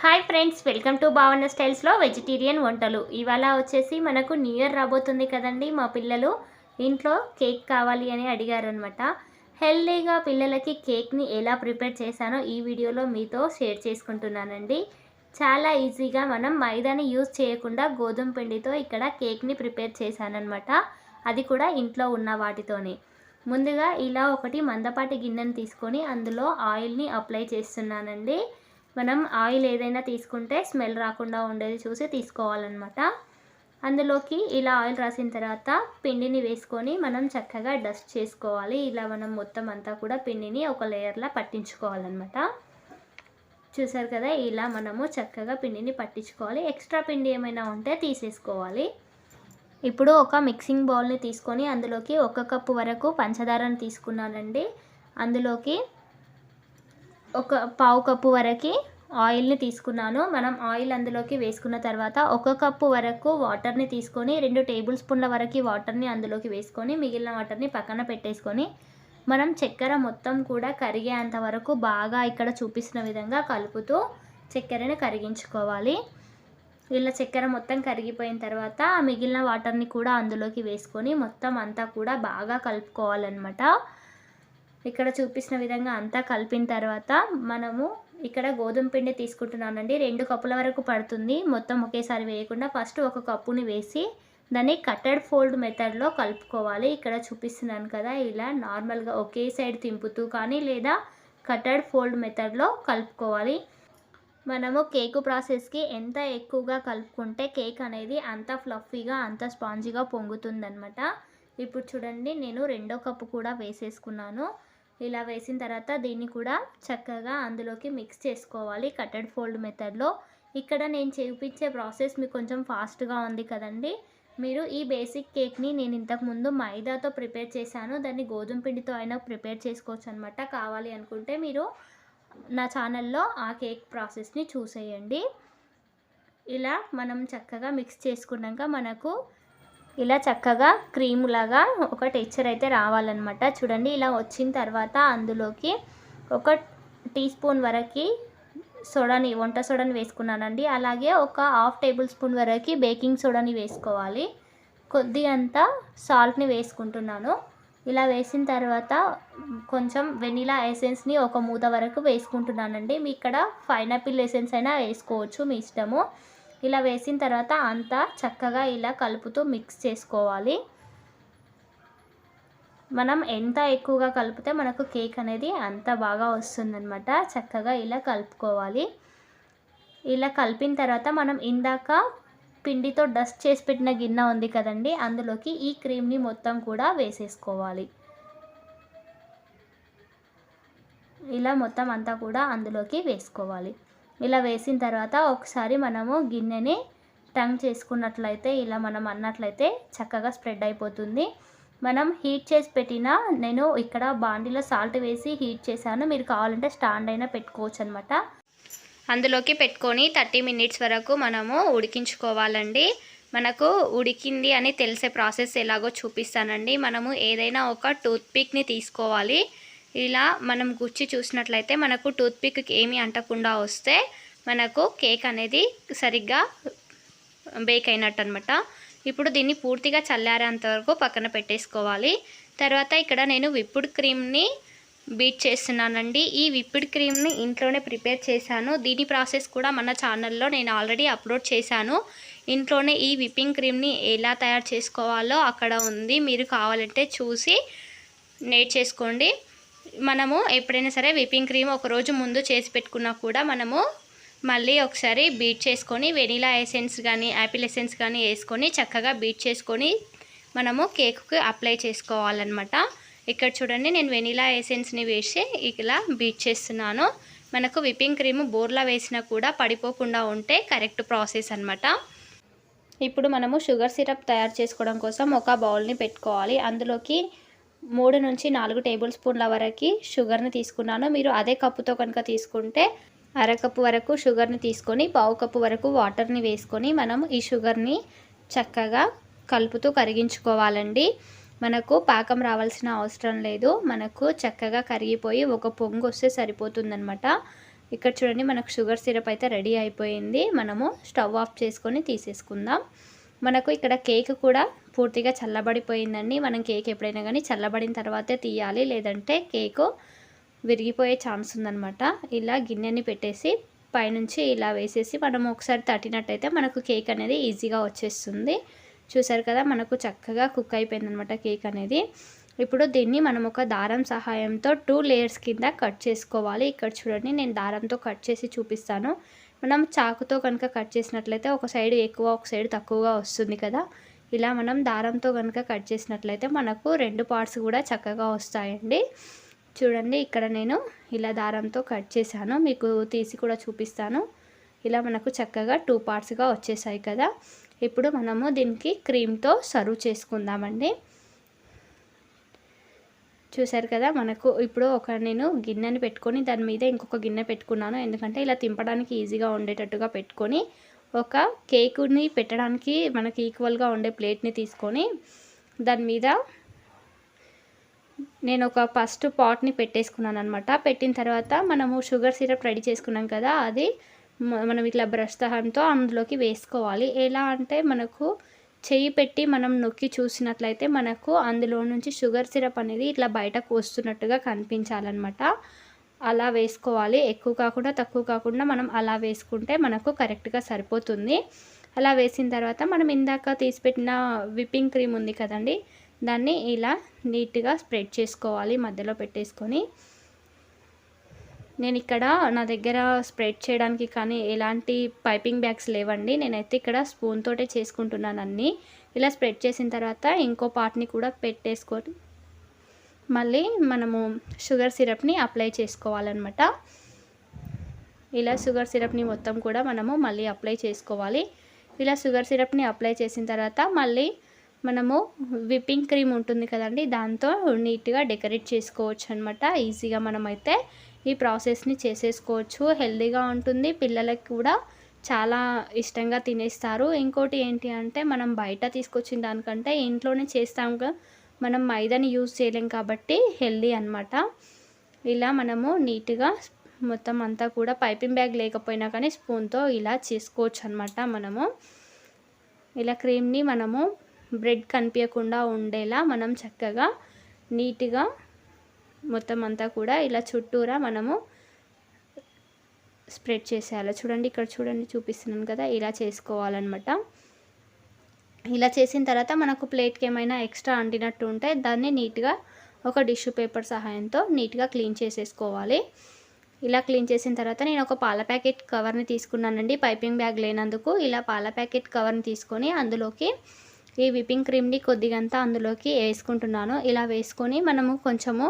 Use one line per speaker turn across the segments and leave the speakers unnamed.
Hi friends welcome to భావన స్టైల్స్లో vegetarian వంటలు. ఇవాళ వచ్చేసి మనకు న్యూ ఇయర్ రాబోతుంది కదండి మా పిల్లలు. ఇంట్లో కేక్ కావాలి అని అడిగారు అనమాట హెల్దీగా పిల్లలకి కేక్ని ఎలా ప్రిపేర్ చేశానో ఈ వీడియోలో మీతో షేర్ చేసుకుంటున్నానండి. చాలా ఈజీగా మనం మైదాని యూజ్ చేయకుండా గోధుమ పిండితో ఇక్కడ కేక్ని ప్రిపేర్ చేశానమాట అది కూడా ఇంట్లో ఉన్న వాటితోనే. ముందుగా ఇలా ఒకటి మందపాటి గిన్నెను తీసుకొని అందులో ఆయిల్ని అప్లై చేస్తున్నానండి. మనం ఆయిల్ ఏదైనా తీసుకుంటే స్మెల్ రాకుండా ఉండేది చూసి తీసుకోవాలన్నమాట. అందులోకి ఇలా ఆయిల్ రాసిన తర్వాత పిండిని వేసుకొని మనం చక్కగా డస్ట్ చేసుకోవాలి. ఇలా మనం మొత్తం అంతా కూడా పిండిని ఒక లేయర్లా పట్టించుకోవాలన్నమాట. చూసారు కదా ఇలా మనము చక్కగా పిండిని పట్టించుకోవాలి. ఎక్స్ట్రా పిండి ఏమైనా ఉంటే తీసేసుకోవాలి. ఇప్పుడు ఒక మిక్సింగ్ బౌల్ని తీసుకొని అందులోకి ఒక కప్పు వరకు పంచదారను తీసుకున్నానండి. అందులోకి ఒక పావు కప్పు వరకు ఆయిల్ని తీసుకున్నాను. మనం ఆయిల్ అందులోకి వేసుకున్న తర్వాత ఒక కప్పు వరకు వాటర్ని తీసుకొని రెండు టేబుల్ స్పూన్ల వరకు వాటర్ని అందులోకి వేసుకొని మిగిలిన వాటర్ని పక్కన పెట్టేసుకొని మనం చక్కెర మొత్తం కూడా కరిగేంత వరకు బాగా ఇక్కడ చూపిస్తున్న విధంగా కలుపుతూ చక్కెరని కరిగించుకోవాలి. ఇలా చక్కెర మొత్తం కరిగిపోయిన తర్వాత మిగిలిన వాటర్ని కూడా అందులోకి వేసుకొని మొత్తం అంతా కూడా బాగా కలుపుకోవాలన్నమాట. ఇక్కడ చూపిస్తున్న విధంగా అంతా కలిపిన తర్వాత మనము ఇక్కడ గోధుమ పిండి తీసుకుంటున్నానండి. రెండు కప్పుల వరకు పడుతుంది. మొత్తం ఒకేసారి వేయకుండా ఫస్ట్ ఒక కప్పుని వేసి దాన్ని కట్టెడ్ ఫోల్డ్ మెథడ్లో కలుపుకోవాలి. ఇక్కడ చూపిస్తున్నాను కదా ఇలా నార్మల్గా ఒకే సైడ్ తింపుతూ కానీ లేదా కట్టెడ్ ఫోల్డ్ మెథడ్లో కలుపుకోవాలి. మనము కేకు ప్రాసెస్కి ఎంత ఎక్కువగా కలుపుకుంటే కేక్ అనేది అంత ఫ్లఫీగా అంత స్పాంజీగా పొంగుతుందనమాట ఇప్పుడు చూడండి నేను రెండో కప్పు కూడా వేసేసుకున్నాను. ఇలా వేసిన తర్వాత దీన్ని కూడా చక్కగా అందులోకి మిక్స్ చేసుకోవాలి కట్టెడ్ ఫోల్డ్ మెథడ్లో ఇక్కడ నేను చూపించే ప్రాసెస్ మీకు కొంచెం ఫాస్ట్గా ఉంది కదండి. మీరు ఈ బేసిక్ కేక్ని నేను ఇంతకుముందు మైదాతో ప్రిపేర్ చేశాను. దాన్ని గోధుమ పిండితో అయినా ప్రిపేర్ చేసుకోవచ్చు అనమాట కావాలి అనుకుంటే మీరు నా ఛానల్లో ఆ కేక్ ప్రాసెస్ని చూసేయండి. ఇలా మనం చక్కగా మిక్స్ చేసుకున్నాక మనకు ఇలా చక్కగా క్రీమ్ లాగా ఒక టెక్చర్ అయితే రావాలన్నమాట. చూడండి ఇలా వచ్చిన తర్వాత అందులోకి ఒక టీ స్పూన్ వరకు సోడాని వంట సోడాని వేసుకున్నానండి. అలాగే ఒక హాఫ్ టేబుల్ స్పూన్ వరకు బేకింగ్ సోడాని వేసుకోవాలి. కొద్ది అంత సాల్ట్ని వేసుకుంటున్నాను. ఇలా వేసిన తర్వాత కొంచెం వెనిలా ఎసెన్స్ని ఒక మూత వరకు వేసుకుంటున్నానండి. మీ ఇక్కడ పైనాపిల్ ఎసెన్స్ అయినా వేసుకోవచ్చు మీ ఇష్టము. ఇలా వేసిన తర్వాత అంతా చక్కగా ఇలా కలుపుతూ మిక్స్ చేసుకోవాలి. మనం ఎంత ఎక్కువగా కలిపితే మనకు కేక్ అనేది అంత బాగా వస్తుందన్నమాట. చక్కగా ఇలా కలుపుకోవాలి. ఇలా కలిపిన తర్వాత మనం ఇందాక పిండితో డస్ట్ చేసి పెట్టిన గిన్నె ఉంది కదండి అందులోకి ఈ క్రీమ్ని మొత్తం కూడా వేసేసుకోవాలి. ఇలా మొత్తం అంతా కూడా అందులోకి వేసుకోవాలి. ఇలా వేసిన తర్వాత ఒకసారి మనము గిన్నెని టంగ్ చేసుకున్నట్లయితే ఇలా మనం అన్నట్లయితే చక్కగా స్ప్రెడ్ అయిపోతుంది. మనం హీట్ చేసి పెట్టిన నేను ఇక్కడ బాండీలో సాల్ట్ వేసి హీట్ చేశాను. మీరు కావాలంటే స్టాండ్ అయినా పెట్టుకోవచ్చు అనమాట అందులోకి పెట్టుకొని థర్టీ మినిట్స్ వరకు మనము ఉడికించుకోవాలండి. మనకు ఉడికింది అని తెలిసే ప్రాసెస్ ఎలాగో చూపిస్తానండి. మనము ఏదైనా ఒక టూత్పిక్ని తీసుకోవాలి. ఇలా మనం గుచ్చి చూసినట్లయితే మనకు టూత్పిక్ ఏమీ అంటకుండా వస్తే మనకు కేక్ అనేది సరిగ్గా బేక్ అయినట్టు అనమాట ఇప్పుడు దీన్ని పూర్తిగా చల్లారేంత వరకు పక్కన పెట్టేసుకోవాలి. తర్వాత ఇక్కడ నేను విప్పుడ్ క్రీమ్ని బీట్ చేస్తున్నానండి. ఈ విప్పిడ్ క్రీమ్ని ఇంట్లోనే ప్రిపేర్ చేశాను. దీని ప్రాసెస్ కూడా మన ఛానల్లో నేను ఆల్రెడీ అప్లోడ్ చేశాను. ఇంట్లోనే ఈ విప్పింగ్ క్రీమ్ని ఎలా తయారు చేసుకోవాలో అక్కడ ఉంది. మీరు కావాలంటే చూసి నేర్చేసుకోండి మనము ఎప్పుడైనా సరే విప్పింగ్ క్రీమ్ ఒకరోజు ముందు చేసి పెట్టుకున్నా కూడా మనము మళ్ళీ ఒకసారి బీట్ చేసుకొని వెనీలా ఎసెన్స్ కానీ యాపిల్ ఎసెన్స్ కానీ వేసుకొని చక్కగా బీట్ చేసుకొని మనము కేక్కి అప్లై చేసుకోవాలన్నమాట. ఇక్కడ చూడండి నేను వెనీలా ఎసెన్స్ని వేసి ఇలా బీట్ చేస్తున్నాను. మనకు విప్పింగ్ క్రీమ్ బోర్లా వేసినా కూడా పడిపోకుండా ఉంటే కరెక్ట్ ప్రాసెస్ అనమాట ఇప్పుడు మనము షుగర్ సిరప్ తయారు చేసుకోవడం కోసం ఒక బౌల్ని పెట్టుకోవాలి. అందులోకి మూడు నుంచి నాలుగు టేబుల్ స్పూన్ల వరకు షుగర్ని తీసుకున్నాను. మీరు అదే కప్పుతో కనుక తీసుకుంటే అరకప్పు వరకు షుగర్ని తీసుకొని పావు కప్పు వరకు వాటర్ని వేసుకొని మనం ఈ షుగర్ని చక్కగా కలుపుతూ కరిగించుకోవాలండి. మనకు పాకం రావాల్సిన అవసరం లేదు. మనకు చక్కగా కరిగిపోయి ఒక పొంగు వస్తే సరిపోతుందనమాట ఇక్కడ చూడండి మనకు షుగర్ సిరప్ అయితే రెడీ అయిపోయింది. మనము స్టవ్ ఆఫ్ చేసుకొని తీసేసుకుందాం. మనకు ఇక్కడ కేక్ కూడా పూర్తిగా చల్లబడిపోయిందండి. మనం కేక్ ఎప్పుడైనా కానీ చల్లబడిన తర్వాతే తీయాలి. లేదంటే కేకు విరిగిపోయే ఛాన్స్ ఉందనమాట ఇలా గిన్నెని పెట్టేసి పైనుంచి ఇలా వేసేసి మనం ఒకసారి తట్టినట్టయితే మనకు కేక్ అనేది ఈజీగా వచ్చేస్తుంది. చూసారు కదా మనకు చక్కగా కుక్ అయిపోయింది అనమాట కేక్ అనేది. ఇప్పుడు దీన్ని మనం ఒక దారం సహాయంతో టూ లేయర్స్ కింద కట్ చేసుకోవాలి. ఇక్కడ చూడండి నేను దారంతో కట్ చేసి చూపిస్తాను. మనం చాకుతో కనుక కట్ చేసినట్లయితే ఒక సైడ్ ఎక్కువ ఒక సైడ్ తక్కువగా వస్తుంది కదా. ఇలా మనం దారంతో కనుక కట్ చేసినట్లయితే మనకు రెండు పార్ట్స్ కూడా చక్కగా వస్తాయండి. చూడండి ఇక్కడ నేను ఇలా దారంతో కట్ చేశాను. మీకు తీసి కూడా చూపిస్తాను. ఇలా మనకు చక్కగా టూ పార్ట్స్గా వచ్చేసాయి కదా. ఇప్పుడు మనము దీనికి క్రీమ్తో సర్వ్ చేసుకుందామండి. చూసారు కదా మనకు ఇప్పుడు ఒక నేను గిన్నెని పెట్టుకొని దాని మీద ఇంకొక గిన్నె పెట్టుకున్నాను. ఎందుకంటే ఇలా తింపడానికి ఈజీగా ఉండేటట్టుగా పెట్టుకొని ఒక కేకుని పెట్టడానికి మనకి ఈక్వల్గా ఉండే ప్లేట్ని తీసుకొని దాని మీద నేను ఒక ఫస్ట్ పాట్ని పెట్టేసుకున్నాను అనమాట పెట్టిన తర్వాత మనము షుగర్ సిరప్ రెడీ చేసుకున్నాం కదా అది మనం ఇట్లా బ్రష్ సహాయంతో అందులోకి వేసుకోవాలి. ఎలా అంటే మనకు చెయ్యి పెట్టి మనం నొక్కి చూసినట్లయితే మనకు అందులో నుంచి షుగర్ సిరప్ అనేది ఇట్లా బయటకు వస్తున్నట్టుగా కనిపించాలన్నమాట. అలా వేసుకోవాలి. ఎక్కువ కాకుండా తక్కువ కాకుండా మనం అలా వేసుకుంటే మనకు కరెక్ట్గా సరిపోతుంది. అలా వేసిన తర్వాత మనం ఇందాక తీసిపెట్టిన విప్పింగ్ క్రీమ్ ఉంది కదండి దాన్ని ఇలా నీట్గా స్ప్రెడ్ చేసుకోవాలి మధ్యలో పెట్టేసుకొని. నేను ఇక్కడ నా దగ్గర స్ప్రెడ్ చేయడానికి కానీ ఎలాంటి పైపింగ్ బ్యాగ్స్ లేవండి. నేనైతే ఇక్కడ స్పూన్ తోటే చేసుకుంటున్నాను అన్నీ. ఇలా స్ప్రెడ్ చేసిన తర్వాత ఇంకో పార్ట్ని కూడా పెట్టేసుకొని మళ్ళీ మనము షుగర్ సిరప్ని అప్లై చేసుకోవాలన్నమాట. ఇలా షుగర్ సిరప్ని మొత్తం కూడా మనము మళ్ళీ అప్లై చేసుకోవాలి. ఇలా షుగర్ సిరప్ని అప్లై చేసిన తర్వాత మళ్ళీ మనము విప్పింగ్ క్రీమ్ ఉంటుంది కదండి దాంతో నీట్గా డెకరేట్ చేసుకోవచ్చు అనమాట ఈజీగా మనమైతే ఈ ప్రాసెస్ని చేసేసుకోవచ్చు. హెల్దీగా ఉంటుంది. పిల్లలకి కూడా చాలా ఇష్టంగా తినేస్తారు. ఇంకోటి ఏంటి అంటే మనం బయట తీసుకొచ్చిన దానికంటే ఇంట్లోనే చేస్తాం మనం మైదాని యూజ్ చేయలేం కాబట్టి హెల్దీ అనమాట ఇలా మనము నీట్గా మొత్తం అంతా కూడా పైపింగ్ బ్యాగ్ లేకపోయినా కానీ స్పూన్తో ఇలా చేసుకోవచ్చు అనమాట మనము. ఇలా క్రీమ్ని మనము బ్రెడ్ కనిపించకుండా ఉండేలా మనం చక్కగా నీట్గా మొత్తం అంతా కూడా ఇలా చుట్టూరా మనము స్ప్రెడ్ చేసేయాలి. చూడండి ఇక్కడ చూడండి చూపిస్తున్నాను కదా ఇలా చేసుకోవాలన్నమాట. ఇలా చేసిన తర్వాత మనకు ప్లేట్కి ఏమైనా ఎక్స్ట్రా అంటినట్టు ఉంటే దాన్ని నీట్గా ఒక టిష్యూ పేపర్ సహాయంతో నీట్గా క్లీన్ చేసేసుకోవాలి. ఇలా క్లీన్ చేసిన తర్వాత నేను ఒక పాల ప్యాకెట్ కవర్ని తీసుకున్నానండి. పైపింగ్ బ్యాగ్ లేనందుకు ఇలా పాల ప్యాకెట్ కవర్ని తీసుకొని అందులోకి ఈ విప్పింగ్ క్రీమ్ని కొద్దిగంతా అందులోకి వేసుకుంటున్నాను. ఇలా వేసుకొని మనము కొంచెము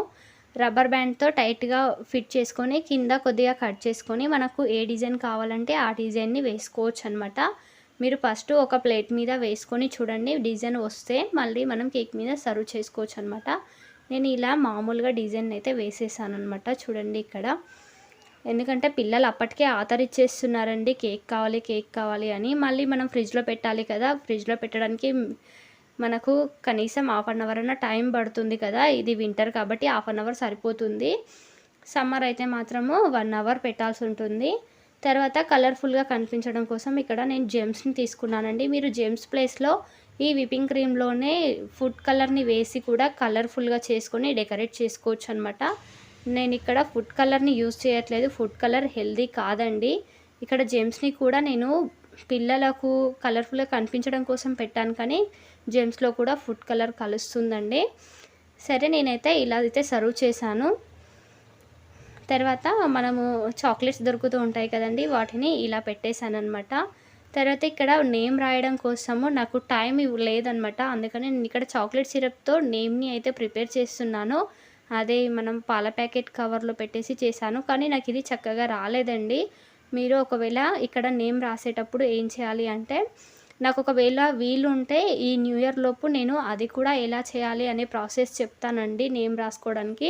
రబ్బర్ బ్యాండ్తో టైట్గా ఫిట్ చేసుకొని కింద కొద్దిగా కట్ చేసుకొని మనకు ఏ డిజైన్ కావాలంటే ఆ డిజైన్ని వేసుకోవచ్చు అనమాట మీరు ఫస్ట్ ఒక ప్లేట్ మీద వేసుకొని చూడండి. డిజైన్ వస్తే మళ్ళీ మనం కేక్ మీద సర్వ్ చేసుకోవచ్చు అనమాట నేను ఇలా మామూలుగా డిజైన్ అయితే వేసేసాను అనమాట చూడండి ఇక్కడ. ఎందుకంటే పిల్లలు అప్పటికే ఆతరిచ్చేస్తున్నారండి. కేక్ కావాలి కేక్ కావాలి అని. మళ్ళీ మనం ఫ్రిడ్జ్లో పెట్టాలి కదా. ఫ్రిడ్జ్లో పెట్టడానికి మనకు కనీసం హాఫ్ అన్ అవర్ అన్న టైం పడుతుంది కదా. ఇది వింటర్ కాబట్టి హాఫ్ అన్ అవర్ సరిపోతుంది. సమ్మర్ అయితే మాత్రము వన్ అవర్ పెట్టాల్సి ఉంటుంది. తర్వాత కలర్ఫుల్గా కనిపించడం కోసం ఇక్కడ నేను జెమ్స్ని తీసుకున్నానండి. మీరు జెమ్స్ ప్లేస్లో ఈ విపింగ్ క్రీమ్లోనే ఫుడ్ కలర్ని వేసి కూడా కలర్ఫుల్గా చేసుకొని డెకరేట్ చేసుకోవచ్చు అనమాట నేను ఇక్కడ ఫుడ్ కలర్ని యూజ్ చేయట్లేదు. ఫుడ్ కలర్ హెల్దీ కాదండి. ఇక్కడ జెమ్స్ని కూడా నేను పిల్లలకు కలర్ఫుల్గా కనిపించడం కోసం పెట్టాను కానీ జెమ్స్లో కూడా ఫుడ్ కలర్ కలుస్తుందండి. సరే నేనైతే ఇలా అయితే సర్వ్ చేశాను. తర్వాత మనము చాక్లెట్స్ దొరుకుతూ ఉంటాయి కదండి వాటిని ఇలా పెట్టేశాను అనమాట తర్వాత ఇక్కడ నేమ్ రాయడం కోసము నాకు టైం లేదనమాట అందుకని నేను ఇక్కడ చాక్లెట్ సిరప్తో నేమ్ని అయితే ప్రిపేర్ చేస్తున్నాను. అదే మనం పాల ప్యాకెట్ కవర్లో పెట్టేసి చేశాను. కానీ నాకు ఇది చక్కగా రాలేదండి. మీరు ఒకవేళ ఇక్కడ నేమ్ రాసేటప్పుడు ఏం చేయాలి అంటే నాకు ఒకవేళ వీలు ఉంటే ఈ న్యూ ఇయర్ లోపు నేను అది కూడా ఎలా చేయాలి అనే ప్రాసెస్ చెప్తానండి నేమ్ రాసుకోవడానికి.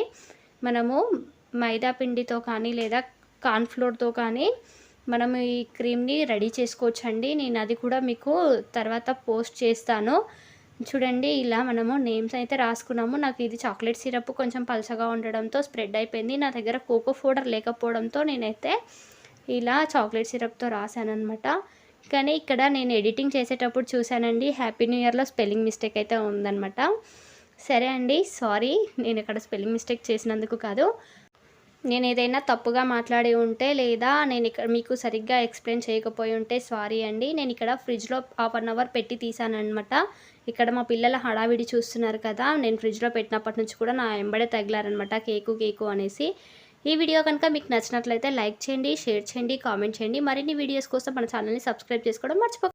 మనము మైదా పిండితో కానీ లేదా కార్న్ఫ్లోర్తో కానీ మనం ఈ క్రీమ్ని రెడీ చేసుకోవచ్చండి. నేను అది కూడా మీకు తర్వాత పోస్ట్ చేస్తాను. చూడండి ఇలా మనము నేమ్స్ అయితే రాసుకున్నాము. నాకు ఇది చాక్లెట్ సిరప్ కొంచెం పలసగా ఉండడంతో స్ప్రెడ్ అయిపోయింది. నా దగ్గర కోకో పౌడర్ లేకపోవడంతో నేనైతే ఇలా చాక్లెట్ సిరప్తో రాశానమాట కానీ ఇక్కడ నేను ఎడిటింగ్ చేసేటప్పుడు చూశానండి హ్యాపీ న్యూ ఇయర్లో స్పెల్లింగ్ మిస్టేక్ అయితే ఉందన్నమాట. సరే అండి సారీ నేను ఇక్కడ స్పెల్లింగ్ మిస్టేక్ చేసినందుకు కాదు. నేను ఏదైనా తప్పుగా మాట్లాడి ఉంటే లేదా నేను ఇక్కడ మీకు సరిగ్గా ఎక్స్ప్లెయిన్ చేయకపోయి ఉంటే సారీ అండి. నేను ఇక్కడ ఫ్రిడ్జ్లో హాఫ్ అన్ అవర్ పెట్టి తీసానమాట అనమాట ఇక్కడ మా పిల్లల హడావిడి చూస్తున్నారు కదా నేను ఫ్రిడ్జ్లో పెట్టినప్పటి నుంచి కూడా నా ఎంబడే తగిలారనమాట కేకు కేకు అనేసి. ఈ వీడియో కనుక మీకు నచ్చినట్లయితే లైక్ చేయండి షేర్ చేయండి కామెంట్ చేయండి. మరిన్ని వీడియోస్ కోసం మన ఛానల్ని సబ్స్క్రైబ్ చేసుకోవడం మర్చిపో